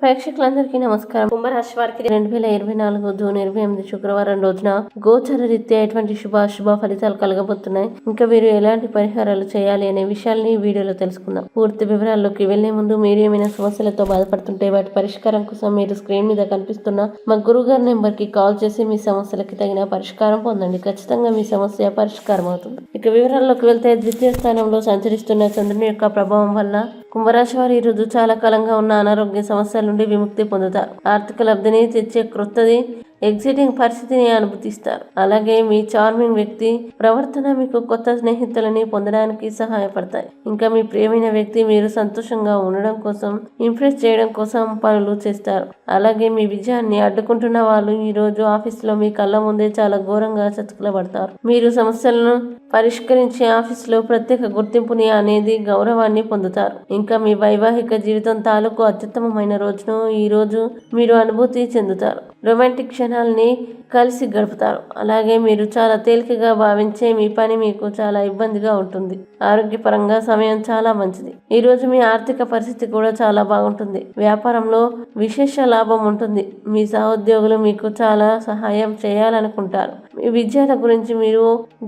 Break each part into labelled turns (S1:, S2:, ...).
S1: ప్రేక్షకులందరికీ నమస్కారం. కుంభరాశి వారికి రెండు వేల ఇరవై నాలుగు జూన్ ఇరవై ఎనిమిది శుక్రవారం రోజున గోచర రీత్యా ఎటువంటి శుభాశుభ ఫలితాలు కలగబోతున్నాయి. ఇంకా వీరు ఎలాంటి పరిహారాలు చేయాలి అనే విషయాల్ని ఈ వీడియోలో తెలుసుకుందాం. పూర్తి వివరాల్లోకి వెళ్ళే ముందు మీరు ఏమైనా సమస్యలతో బాధపడుతుంటే వాటి పరిష్కారం కోసం మీరు స్క్రీన్ మీద కనిపిస్తున్న మా గురుగారి నెంబర్కి కాల్ చేసి మీ సమస్యలకి తగిన పరిష్కారం పొందండి. ఖచ్చితంగా మీ సమస్య పరిష్కారం అవుతుంది ఇక వివరాల్లోకి వెళ్తే ద్వితీయ స్థానంలో సంచరిస్తున్న చంద్రుని యొక్క ప్రభావం వల్ల కుంభరాశి వారు ఈ చాలా కాలంగా ఉన్న అనారోగ్య సమస్యల నుండి విముక్తి పొందుతారు. ఆర్థిక లబ్ధిని తెచ్చే క్రొత్తది ఎగ్జిటింగ్ పరిస్థితిని అనుభూతిస్తారు. అలాగే మీ చార్మింగ్ వ్యక్తి ప్రవర్తన మీకు కొత్త స్నేహితులని పొందడానికి సహాయపడతాయి. ఇంకా మీ ప్రియమైన వ్యక్తి మీరు సంతోషంగా ఉండడం కోసం ఇంప్రెస్ చేయడం కోసం పనులు చేస్తారు. అలాగే మీ విజయాన్ని అడ్డుకుంటున్న వాళ్ళు ఈ రోజు ఆఫీసులో మీ కళ్ళ ముందే చాలా ఘోరంగా చతుకులబడతారు. మీరు సమస్యలను పరిష్కరించే ఆఫీసులో ప్రత్యేక గుర్తింపుని అనేది గౌరవాన్ని పొందుతారు. ఇంకా మీ వైవాహిక జీవితం తాలూకు అత్యుత్తమమైన రోజును ఈ రోజు మీరు అనుభూతి చెందుతారు. రొమాంటిక్ चैनल ने కలిసి గడుపుతారు. అలాగే మీరు చాలా తేలికగా భావించే మీ పని మీకు చాలా ఇబ్బందిగా ఉంటుంది. ఆరోగ్యపరంగా సమయం చాలా మంచిది. ఈ రోజు మీ ఆర్థిక పరిస్థితి కూడా చాలా బాగుంటుంది. వ్యాపారంలో విశేష లాభం ఉంటుంది. మీ సహోద్యోగులు మీకు చాలా సహాయం చేయాలనుకుంటారు. మీ విద్యాల గురించి మీరు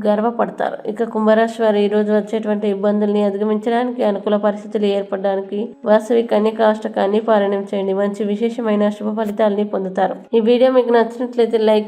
S1: గర్వపడతారు. ఇక కుంభరాశి వారు ఈ రోజు వచ్చేటువంటి ఇబ్బందుల్ని అధిగమించడానికి అనుకూల పరిస్థితులు ఏర్పడడానికి వాసవి కన్యక అష్టకాన్ని పారాయణం చేయండి. మంచి విశేషమైన శుభ ఫలితాలని పొందుతారు. ఈ వీడియో మీకు నచ్చినట్లయితే లైక్